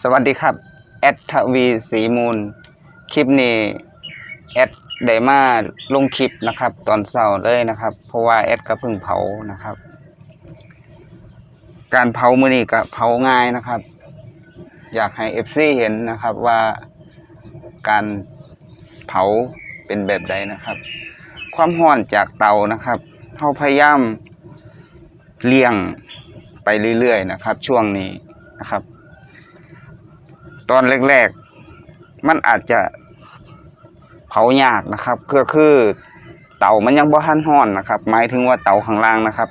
สวัสดีครับ แอดทวีสีมูล คลิปนี้แอดได้มาลงคลิปนะครับ ตอนเช้าเลยนะครับ เพราะว่าแอดก็เพิ่งเผานะครับ การเผามือนี้ก็เผาง่ายนะครับ อยากให้ FC เห็นนะครับว่าการเผาเป็นแบบใดนะครับ ความร้อนจากเตานะครับเราพยายามเลี่ยง เรื่อยๆนะครับ ช่วงนี้นะครับ ตอนแรกๆ มันอาจจะเผายากนะครับก็คือเตามันยังบ่ทันร้อนนะครับ หมายถึงว่าเตาข้างล่างนะครับ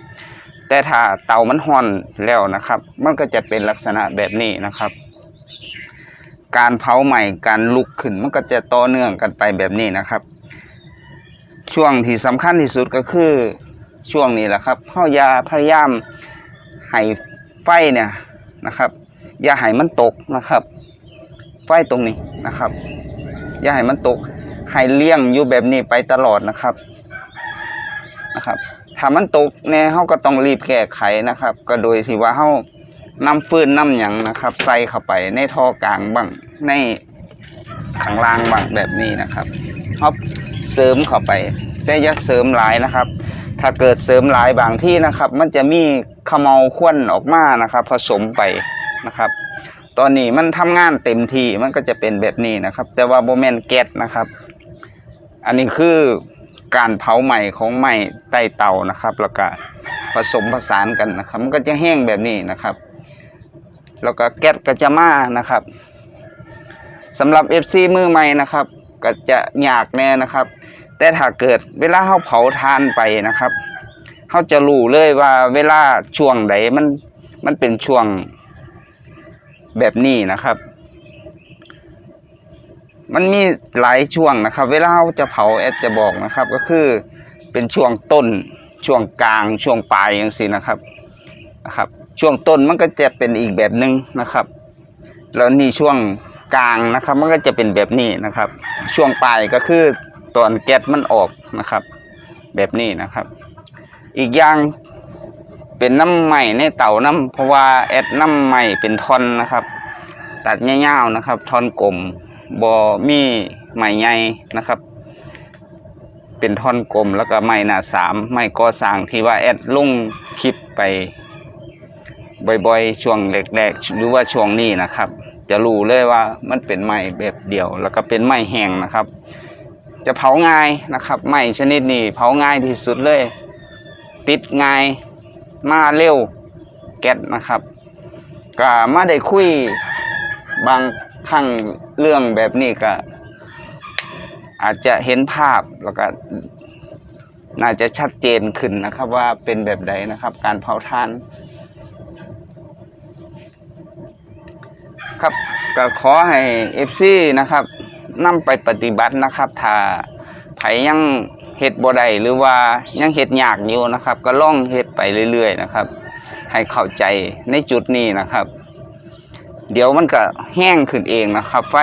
แต่ถ้าเตามันร้อนแล้วนะครับ มันก็จะเป็นลักษณะแบบนี้นะครับ การเผาใหม่การลุกขึ้นมันก็จะต่อเนื่องกันไปแบบนี้นะครับ ช่วงที่สำคัญที่สุดก็คือช่วงนี้แหละครับเฮายาพยายาม ให้ไฟเนี่ยนะครับ อย่าให้มันตกนะครับ ไฟตรงนี้นะครับ อย่าให้มันตกให้เลี้ยงอยู่แบบนี้ไปตลอดนะครับนะครับถ้ามันตกแน่เฮาก็ต้องรีบแก้ไขนะครับ ก็โดยที่ว่าเฮานำฟืนนำหยังนะครับ ใส่เข้าไปในท่อกลางบ้างในข้างล่างบ้างแบบนี้นะครับเฮาเสริมเข้าไปแต่อย่าเสริมหลายนะครับ ถ้าเกิดเสริมหลายบางที่นะครับ มันจะมี ขมเมาควันออกมานะครับ ผสมไปนะครับ ตอนนี้มันทำงานเต็มที่มันก็จะเป็นแบบนี้นะครับ แต่ว่าโบแมนแก๊สนะครับ อันนี้คือการเผาใหม่ของใหม่ใต้เตานะครับ แล้วก็ผสมผสานกันนะครับ มันก็จะแห้งแบบนี้นะครับ แล้วก็แก๊สก็จะมานะครับสำหรับ FC มือใหม่นะครับ ก็จะยากแน่นะครับ แต่ถ้าเกิดเวลาเขาเผาทานไปนะครับ เขาจะรู้เลยว่าเวลาช่วงใดมันมันเป็นช่วงแบบนี้นะครับ มันมีหลายช่วงนะครับ เวลาเราจะเผาแอดจะบอกนะครับ ก็คือเป็นช่วงต้น ช่วงกลาง ช่วงปลายอย่างสินะครับนะครับ ช่วงต้นมันก็จะเป็นอีกแบบหนึ่งนะครับ แล้วนี่ช่วงกลางนะครับ มันก็จะเป็นแบบนี้นะครับ ช่วงปลายก็คือตอนแก๊สมันออกนะครับ แบบนี้นะครับ อีกอย่างเป็นน้ำใหม่ในเต่าน้ำเพราะว่าแอดน้ำใหม่เป็นทอนนะครับ ตัดเงาวๆนะครับทอนกลมบอมีใหม่ใหญ่นะครับ เป็นทอนกลมแล้วก็ไม้หน้าสามไม้ก่อสร้างที่ว่าแอดลุ่งคลิปไปบ่อยๆ ช่วงแรกๆ หรือว่าช่วงนี้นะครับ จะรู้เลยว่ามันเป็นไม้แบบเดียว แล้วก็เป็นไม้แห้งนะครับ จะเผาง่ายนะครับไม้ชนิดนี้เผาง่ายที่สุดเลย ติดง่ายมาเร็วแก๊สนะครับก็มาได้คุยบางครั้งเรื่องแบบนี้ก็ อาจจะเห็นภาพแล้วก็น่าจะชัดเจนขึ้นนะครับว่าเป็นแบบใดนะครับ การเผาทาน ครับก็ขอให้ FC นะครับนำไปปฏิบัตินะครับถ้าไผยัง เฮ็ดบ่ได้หรือว่ายังเฮ็ดยากอยู่นะครับ ก็ล่องเฮ็ดไปเรื่อยๆนะครับ ให้เข้าใจในจุดนี้นะครับ เดี๋ยวมันก็แห้งขึ้นเองนะครับ ไฟ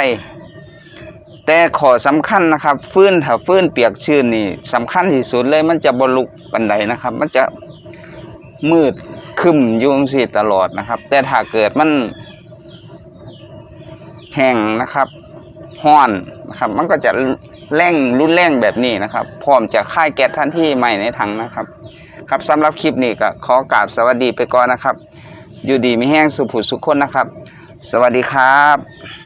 แต่ขอสำคัญนะครับฟื้นถ้าฟื้นเปียกชื้นนี่สำคัญที่สุดเลยมันจะบ่ลุกปานใดนะครับ มันจะมืดคึมอยู่งซี่ตลอดนะครับ แต่ถ้าเกิดมันแห้งนะครับห้อนนะครับ มันก็จะ แร่งรุ่นแร่งแบบนี้นะครับ พร้อมจะค่ายแก๊สทันที่ใหม่ในถังนะครับ ครับสำหรับคลิปนี้ก็ขอกราบสวัสดีไปก่อนนะครับ อยู่ดีมีแห้งสุผุดสุขคนนะครับ สวัสดีครับ